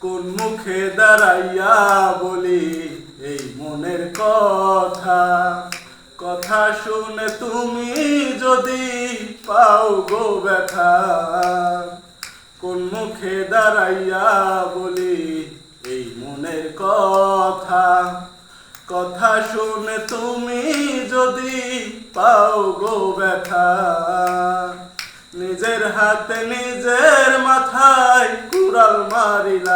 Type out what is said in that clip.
কোন মুখে দাঁড়াইয়া বলি? এই মনের কথা। কথা শুনে তুমি যদি পাও গো ব্যথা। কোন মুখে দাঁড়াইয়া বলি? এই মনের কথা। কথা শুনে তুমি যদি পাও গো ব্যথা। নিজের হাতে নিজের মাথায় কুড়াল মারিলাম